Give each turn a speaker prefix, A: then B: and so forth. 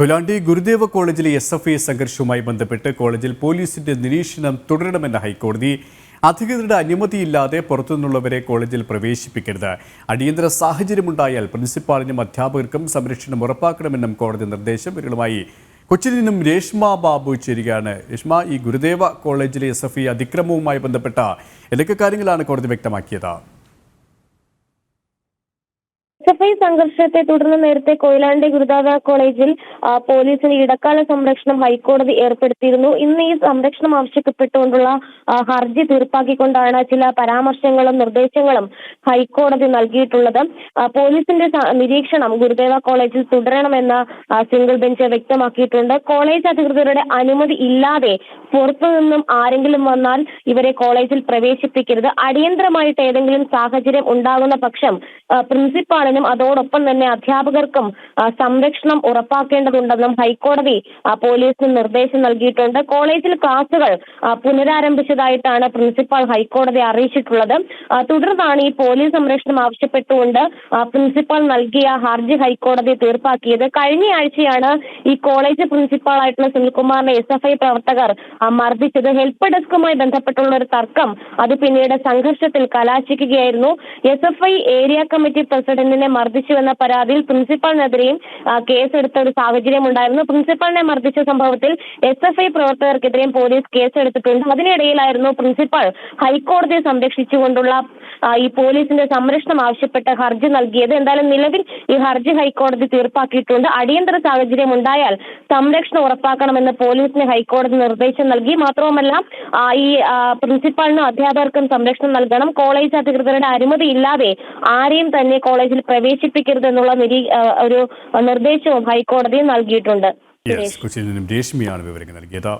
A: കൊയിലാണ്ടി ഗുരുദേവ കോളേജിലെ S F I സംഘർഷവുമായി ബന്ധപ്പെട്ട് കോളേജിൽ പോലീസിന്റെ നിരീക്ഷണം തുടരണമെന്ന ഹൈക്കോടതി അധികൃതരുടെ അനുമതിയില്ലാതെ പുറത്തുനിന്നുള്ളവരെ കോളേജിൽ പ്രവേശിപ്പിക്കരുത്. അടിയന്തര സാഹചര്യമുണ്ടായാൽ പ്രിൻസിപ്പാളിനും അധ്യാപകർക്കും സംരക്ഷണം ഉറപ്പാക്കണമെന്നും കോടതി നിർദ്ദേശം ഇവരുമായി കൊച്ചിയിൽ നിന്നും രേഷ്മ ബാബു ചേരുകയാണ്. രേഷ്മ ഈ ഗുരുദേവ കോളേജിലെ എസ് എഫ് ഐ അതിക്രമവുമായി ബന്ധപ്പെട്ട എന്തൊക്കെ കാര്യങ്ങളാണ് കോടതി വ്യക്തമാക്കിയത്?
B: എഫ് സംഘർഷത്തെ തുടർന്ന് നേരത്തെ കൊയിലാണ്ടി ഗുരുദാസ കോളേജിൽ പോലീസിന് ഇടക്കാല സംരക്ഷണം ഹൈക്കോടതി ഏർപ്പെടുത്തിയിരുന്നു. ഇന്ന് ഈ സംരക്ഷണം ആവശ്യപ്പെട്ടുകൊണ്ടുള്ള ഹർജി തീർപ്പാക്കിക്കൊണ്ടാണ് ചില പരാമർശങ്ങളും നിർദ്ദേശങ്ങളും ഹൈക്കോടതി നൽകിയിട്ടുള്ളത്. പോലീസിന്റെ നിരീക്ഷണം ഗുരുദേവ കോളേജിൽ തുടരണമെന്ന് സിംഗിൾ ബെഞ്ച് വ്യക്തമാക്കിയിട്ടുണ്ട്. കോളേജ് അധികൃതരുടെ അനുമതി ഇല്ലാതെ പുറത്തു നിന്നും ആരെങ്കിലും വന്നാൽ ഇവരെ കോളേജിൽ പ്രവേശിപ്പിക്കരുത്. അടിയന്തരമായിട്ട് ഏതെങ്കിലും സാഹചര്യം ഉണ്ടാകുന്ന പക്ഷം പ്രിൻസിപ്പാളിനും അതോടൊപ്പം തന്നെ അധ്യാപകർക്കും സംരക്ഷണം ഉറപ്പാക്കേണ്ടതുണ്ടെന്നും ഹൈക്കോടതി പോലീസിന് നിർദ്ദേശം നൽകിയിട്ടുണ്ട്. കോളേജിൽ ക്ലാസുകൾ പുനരാരംഭിച്ചതായിട്ടാണ് പ്രിൻസിപ്പാൾ ഹൈക്കോടതി അറിയിച്ചിട്ടുള്ളത്. തുടർന്നാണ് ഈ പോലീസ് സംരക്ഷണം ആവശ്യപ്പെട്ടുകൊണ്ട് പ്രിൻസിപ്പാൾ നൽകിയ ഹർജി ഹൈക്കോടതി തീർപ്പാക്കിയത്. കഴിഞ്ഞയാഴ്ചയാണ് ഈ കോളേജ് പ്രിൻസിപ്പാളായിട്ടുള്ള സുനിൽകുമാറിനെ എസ് എഫ് ഐ പ്രവർത്തകർ മർദ്ദിച്ചത്. ഹെൽപ്പ് ഡെസ്കുമായി ബന്ധപ്പെട്ടുള്ള ഒരു തർക്കം അത് പിന്നീട് സംഘർഷത്തിൽ കലാശിക്കുകയായിരുന്നു. S F I area committee പ്രസിഡന്റിനെ മർദ്ദിച്ചുവെന്ന പരാതിയിൽ പ്രിൻസിപ്പാളിനെതിരെയും കേസെടുത്ത ഒരു സാഹചര്യം ഉണ്ടായിരുന്നു. പ്രിൻസിപ്പാളിനെ മർദ്ദിച്ച സംഭവത്തിൽ എസ് എഫ് ഐ പ്രവർത്തകർക്കെതിരെയും പോലീസ് കേസെടുത്തിട്ടുണ്ട്. അതിനിടയിലായിരുന്നു പ്രിൻസിപ്പാൾ ഹൈക്കോടതിയെ സംരക്ഷിച്ചുകൊണ്ടുള്ള ഈ പോലീസിന്റെ സംരക്ഷണം ആവശ്യപ്പെട്ട ഹർജി നൽകിയത്. എന്തായാലും നിലവിൽ ഈ ഹർജി ഹൈക്കോടതി തീർപ്പാക്കിയിട്ടുണ്ട്. അടിയന്തര സാഹചര്യം ഉണ്ടായാൽ സംരക്ഷണം ഉറപ്പാക്കണമെന്ന് പോലീസിന് ഹൈക്കോടതി നിർദ്ദേശം നൽകി. മാത്രവുമല്ല ഈ പ്രിൻസിപ്പാളിനും അധ്യാപകർക്കും സംരക്ഷണം നൽകണം. കോളേജ് അധികൃതരുടെ അനുമതി ഇല്ലാതെ ആരെയും തന്നെ കോളേജിൽ പ്രവേശിപ്പിക്കരുത് എന്നുള്ള നിരീ ഒരു നിർദ്ദേശവും ഹൈക്കോടതി നൽകിയിട്ടുണ്ട്.
A: രേഷ്മിയാണ് വിവരങ്ങൾ നൽകിയത്.